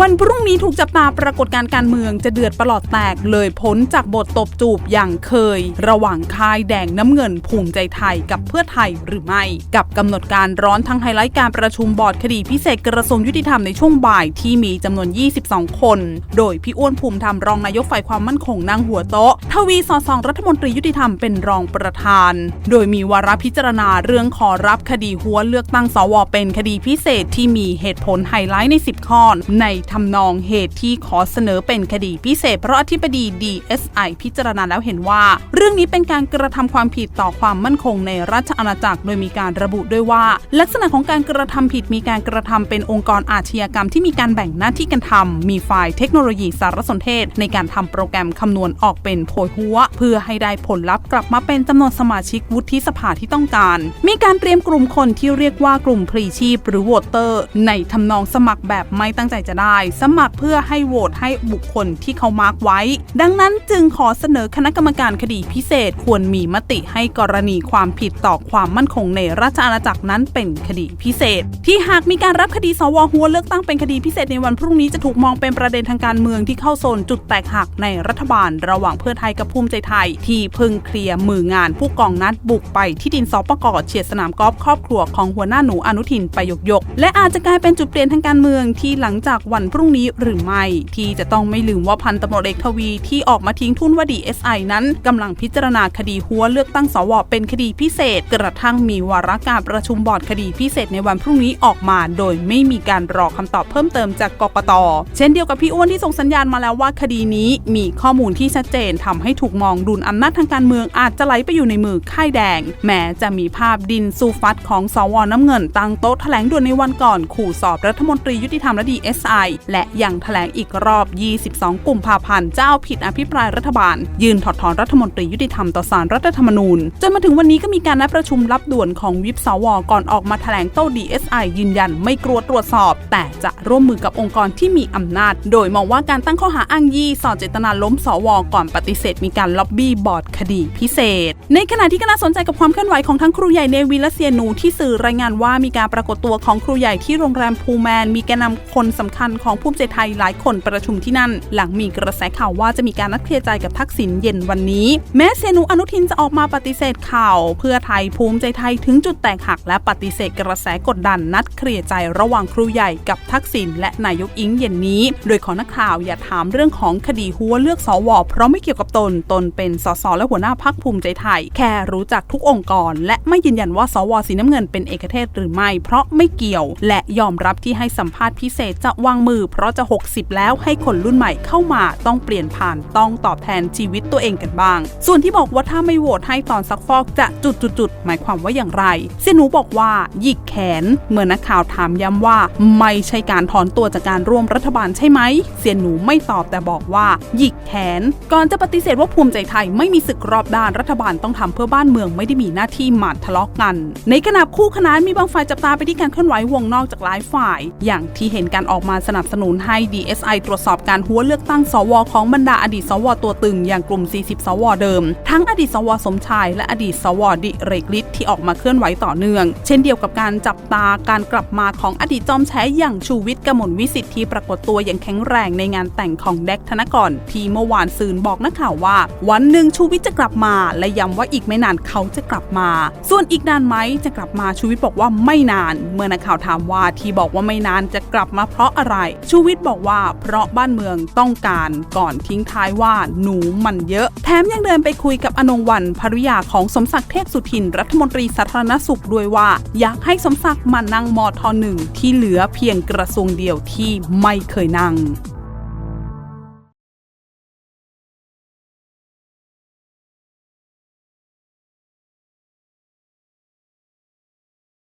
วันพรุ่งนี้ถูกจับตาปรากฏการการเมืองจะเดือดประหลอดแตกเลยพ้นจากบทตบจูบอย่างเคย ระหว่างค่ายแดงน้ำเงินภูมิใจไทยกับเพื่อไทยหรือไม่ กับกำหนดการร้อนทั้งไฮไลท์การประชุมบอร์ดคดีพิเศษกระทรวงยุติธรรมในช่วงบ่ายที่มีจำนวน 22 คน โดยพี่อ้วนภูมิธรรมรองนายกฝ่ายความมั่นคงนั่งหัวโต๊ะ ทวีสอดส่องรัฐมนตรียุติธรรมเป็นรองประธาน โดยมีวาระพิจารณาเรื่องขอรับคดีหัวเลือกตั้งสวเป็นคดีพิเศษที่มีเหตุผลไฮไลท์ใน 10 ข้อในทำนองเหตุที่ขอเสนอเป็นคดีพิเศษ เพราะอธิบดี DSI พิจารณาแล้วเห็นว่า เรื่องนี้เป็นการกระทำความผิดต่อความมั่นคงในราชอาณาจักร โดยมีการระบุด้วยว่า ลักษณะของการกระทำผิดมีการกระทำเป็นองค์กรอาชญากรรมที่มีการแบ่งหน้าที่กันทำมีฝ่ายเทคโนโลยีสารสนเทศ ในการทำโปรแกรมคำนวณออกเป็นโพยหัว เพื่อให้ได้ผลลัพธ์กลับมาเป็นจำนวนสมาชิกวุฒิสภาที่ต้องการ มีการเตรียมกลุ่มคนที่เรียกว่ากลุ่มพรีชีพ หรือวตเตอร์ ในทำนองสมัครแบบไม่ตั้งใจจะได้สมัครเพื่อให้โหวตให้บุคคลที่เขามาร์กไว้ ดังนั้นจึงขอเสนอคณะกรรมการคดีพิเศษควรมีมติให้กรณีความผิดต่อความมั่นคงในราชอาณาจักรนั้นเป็นคดีพิเศษ ที่หากมีการรับคดีสวหัวเลือกตั้งเป็นคดีพิเศษในวันพรุ่งนี้จะถูกมองเป็นประเด็นทางการเมืองที่เข้าโซนจุดแตกหักในรัฐบาล ระหว่างเพื่อไทยกับภูมิใจไทย ที่พึ่งเคลียร์มืองานผู้กองนัดบุกไปที่ดินสปกเฉียดสนามกอล์ฟครอบครัวของหัวหน้าหนูอนุทินไปยกยกและอาจจะกลายเป็นจุดเปลี่ยนทางการเมืองที่หลังจากวันพรุ่งนี้หรือไม่ ที่จะต้องไม่ลืมว่าพันตำรวจเอกทวีที่ออกมาทิ้งทุนว่าดีเอสไอนั้นกำลังพิจารณาคดีหัวเลือกตั้งสวเป็นคดีพิเศษ กระทั่งมีวาระการประชุมบอร์ดคดีพิเศษในวันพรุ่งนี้ออกมา โดยไม่มีการรอคำตอบเพิ่มเติมจากกกตเช่นเดียวกับพี่อ้วนที่ส่งสัญญาณมาแล้วว่าคดีนี้มีข้อมูลที่ชัดเจนทำให้ถูกมองดุลอำนาจทางการเมืองอาจจะไหลไปอยู่ในมือค่ายแดง แม้จะมีภาพดินซูฟัดของสวน้ำเงินตั้งโต๊ะแถลงด่วนในวันก่อน ขู่สอบรัฐมนตรียุติธรรมและดีเอสไอและยังแถลงอีกรอบ 22 กุมภาพันธ์เจ้าผิดอภิปรายรัฐบาล ยืนถอดถอนรัฐมนตรียุติธรรมต่อศาลรัฐธรรมนูญ จนมาถึงวันนี้ก็มีการนัดประชุมรับด่วนของวิปสวก่อนออกมาแถลงโต้ DSI ยืนยันไม่กลัวตรวจสอบ แต่จะร่วมมือกับองค์กรที่มีอำนาจ โดยมองว่าการตั้งข้อหาอ้างยี่สอดเจตนาล้มสวก่อนปฏิเสธ มีการล็อบบี้บอร์ดคดีพิเศษ ในขณะที่ก็น่าสนใจกับความเคลื่อนไหวของทั้งครูใหญ่เนวิลเซียนูที่สื่อรายงานว่ามีการปรากฏตัวของครูใหญ่ที่โรงแรมพูแมน มีแกนนำคนสำคัญของภูมิใจไทยหลายคนประชุมที่นั่น หลังมีกระแสข่าวว่าจะมีการนัดเคลียร์ใจกับทักษิณเย็นวันนี้ แม้เซนูอนุทินจะออกมาปฏิเสธข่าว เพื่อไทยภูมิใจไทยถึงจุดแตกหัก และปฏิเสธกระแสกดดันนัดเคลียร์ใจระหว่างครูใหญ่กับทักษิณและนายกอิงเย็นนี้ โดยขอนักข่าวอย่าถามเรื่องของคดีหัวเลือกสวเพราะไม่เกี่ยวกับตนตนเป็นสสและหัวหน้าพักภูมิใจไทย แค่รู้จักทุกองค์กร และไม่ยืนยันว่าสวสีน้ำเงินเป็นเอกเทศหรือไม่ เพราะไม่เกี่ยว และยอมรับที่ให้สัมภาษณ์พิเศษจะวางมือ เพราะจะ 60 แล้วให้คนรุ่นใหม่เข้ามาต้องเปลี่ยนผ่านต้องตอบแทนชีวิตตัวเองกันบ้าง ส่วนที่บอกว่าถ้าไม่โหวตให้ตอนซักฟอกจะจุดๆหมายความว่าอย่างไรเซนูบอกว่าหยิกแขน เมื่อนักข่าวถามย้ำว่า ไม่ใช่การถอนตัวจากการร่วมรัฐบาลใช่ไหมเซียหนูไม่ตอบแต่บอกว่าหยิกแขน ก่อนจะปฏิเสธว่าภูมิใจไทยไม่มีศึกรอบด้านรัฐบาลต้องทำเพื่อบ้านเมืองไม่ได้มีหน้าที่หมัดทะเลาะกัน ในขณะคู่ขนานมีบางฝ่ายจับตาไปที่การเคลื่อนไหววงนอกจากหลายฝ่าย อย่างที่เห็นการออกมาสนับสนุนให้ DSI ตรวจสอบการหัวเลือกตั้งสวของบรรดาอดีตสวตัวตึงอย่างกลุ่ม 40 สวเดิม ทั้งอดีตสวสมชายและอดีตสวดิเรกฤทธิ์ที่ออกมาเคลื่อนไหวต่อเนื่อง เช่นเดียวกับการจับตาการกลับมาของอดีตจอมแฉอย่างชูวิทย์กมลวิสิทธิ์ที่ปรากฏตัวอย่างแข็งแรงในงานแต่งของแดกธนกรที่เมื่อวานซืนบอกนักข่าวว่า วันหนึ่งชูวิทย์จะกลับมา และย้ำว่าอีกไม่นานเขาจะกลับมา ส่วนอีกนานไหมจะกลับมาชูวิทย์บอกว่าไม่นาน เมื่อนักข่าวถามว่าที่บอกว่าไม่นานจะกลับมาเพราะอะไรชูวิทย์บอกว่าเพราะบ้านเมืองต้องการก่อนทิ้งท้ายว่าหนูมันเยอะ แถมยังเดินไปคุยกับอนงวันภริยาของสมศักดิ์เทพสุทินรัฐมนตรีสาธารณสุขด้วยว่า อยากให้สมศักดิ์มานั่งมอทอหนึ่งที่เหลือเพียงกระทรวงเดียวที่ไม่เคยนั่ง